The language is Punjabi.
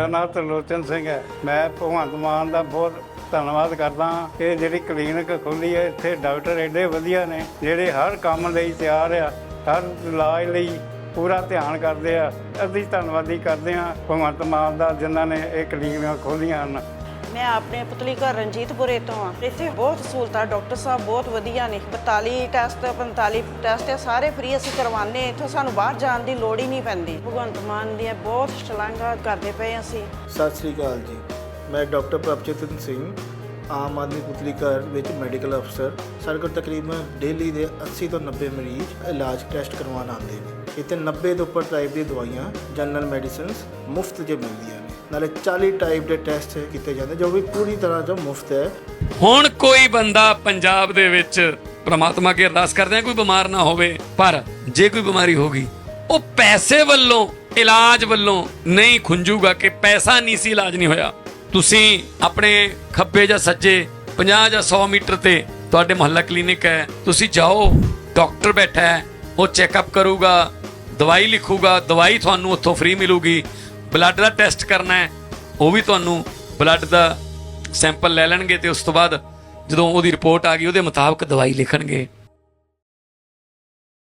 ਮੇਰਾ ਨਾਮ ਤਰਲੋਚਨ ਸਿੰਘ ਹੈ। ਮੈਂ ਭਗਵੰਤ ਮਾਨ ਦਾ ਬਹੁਤ ਧੰਨਵਾਦ ਕਰਦਾ ਹਾਂ। ਕਿ ਜਿਹੜੀ ਕਲੀਨਿਕ ਖੋਲੀ ਹੈ, ਇੱਥੇ ਡਾਕਟਰ ਐਡੇ ਵਧੀਆ ਨੇ, ਜਿਹੜੇ ਹਰ ਕੰਮ ਲਈ ਤਿਆਰ ਆ, ਹਰ ਇਲਾਜ ਲਈ ਪੂਰਾ ਧਿਆਨ ਕਰਦੇ ਆ। ਅਸੀਂ ਧੰਨਵਾਦੀ ਕਰਦੇ ਹਾਂ ਭਗਵੰਤ ਮਾਨ ਦਾ, ਜਿਨ੍ਹਾਂ ਨੇ ਇਹ ਕਲੀਨਿਕਾਂ ਖੋਲੀਆਂ ਹਨ। ਮੈਂ ਆਪਣੇ ਪੁਤਲੀ ਘਰ ਰਣਜੀਤਪੁਰੇ ਤੋਂ ਆ ਇੱਥੇ ਬਹੁਤ ਸਹੂਲਤਾਂ, ਡਾਕਟਰ ਸਾਹਿਬ ਬਹੁਤ ਵਧੀਆ ਨੇ। 42 ਟੈਸਟ 45 ਟੈਸਟ ਸਾਰੇ ਫ੍ਰੀ ਅਸੀਂ ਕਰਵਾਉਂਦੇ ਇੱਥੋਂ ਸਾਨੂੰ ਬਾਹਰ ਜਾਣ ਦੀ ਲੋੜ ਹੀ ਨਹੀਂ ਪੈਂਦੀ। ਭਗਵੰਤ ਮਾਨ ਦੀਆਂ ਬਹੁਤ ਸ਼ਲਾਘਾ ਕਰਦੇ ਪਏ ਅਸੀਂ। ਸਤਿ ਸ੍ਰੀ ਅਕਾਲ ਜੀ। ਮੈਂ ਡਾਕਟਰ ਪ੍ਰਭਚੇਤਨ ਸਿੰਘ, ਆਮ ਆਦਮੀ ਪੁਤਲੀ ਘਰ ਵਿੱਚ ਮੈਡੀਕਲ ਅਫਸਰ ਸਾਡੇ ਕੋਲ ਤਕਰੀਬਨ ਡੇਲੀ ਦੇ 80 ਤੋਂ 90 ਮਰੀਜ਼ ਇਲਾਜ ਟੈਸਟ ਕਰਵਾਉਣ ਆਉਂਦੇ ਨੇ। ਇੱਥੇ 90 ਤੋਂ ਉੱਪਰ ਟਾਈਪ ਦੀ ਦਵਾਈਆਂ ਜਨਰਲ ਮੈਡੀਸਿਨਸ ਮੁਫਤ 'ਚ ਮਿਲਦੀਆਂ ਨੇ। ਨਾਲੇ 40 ਟਾਈਪ ਦੇ ਟੈਸਟ ਕੀਤੇ ਜਾਂਦੇ, ਜੋ ਵੀ ਪੂਰੀ ਤਰ੍ਹਾਂ ਤੋਂ ਮੁਫਤ ਹੈ। ਹੁਣ ਕੋਈ ਬੰਦਾ ਪੰਜਾਬ ਦੇ ਵਿੱਚ ਪ੍ਰਮਾਤਮਾ ਕੀ ਅਰਦਾਸ ਕਰਦੇ ਆ, ਕੋਈ ਬਿਮਾਰ ਨਾ ਹੋਵੇ, ਪਰ ਜੇ ਕੋਈ ਬਿਮਾਰੀ ਹੋ ਗਈ, ਉਹ ਪੈਸੇ ਵੱਲੋਂ, ਇਲਾਜ ਵੱਲੋਂ ਨਹੀਂ ਖੁੰਝੂਗਾ ਕਿ ਪੈਸਾ ਨਹੀਂ ਸੀ, ਇਲਾਜ ਨਹੀਂ ਹੋਇਆ। ਤੁਸੀਂ ਆਪਣੇ ਖੱਬੇ ਜਾਂ ਸੱਜੇ 50 ਜਾਂ 100 ਮੀਟਰ ਤੇ ਤੁਹਾਡੇ ਮੁਹੱਲਾ ਕਲੀਨਿਕ ਹੈ, ਤੁਸੀਂ ਜਾਓ, ਡਾਕਟਰ ਬੈਠਾ ਹੈ, ਉਹ ਚੈੱਕਅਪ ਕਰੂਗਾ, ਦਵਾਈ ਲਿਖੂਗਾ, ਦਵਾਈ ਤੁਹਾਨੂੰ ਉੱਥੋਂ ਫ੍ਰੀ ਮਿਲੂਗੀ। ਬਲੱਡ ਦਾ ਟੈਸਟ ਕਰਨਾ ਹੈ, ਉਹ ਵੀ ਤੁਹਾਨੂੰ ਬਲੱਡ ਦਾ ਸੈਂਪਲ ਲੈ ਲੈਣਗੇ ਤੇ ਉਸ ਤੋਂ ਬਾਅਦ ਜਦੋਂ ਉਹਦੀ ਰਿਪੋਰਟ ਆ ਗਈ, ਉਹਦੇ ਮੁਤਾਬਕ ਦਵਾਈ ਲਿਖਣਗੇ।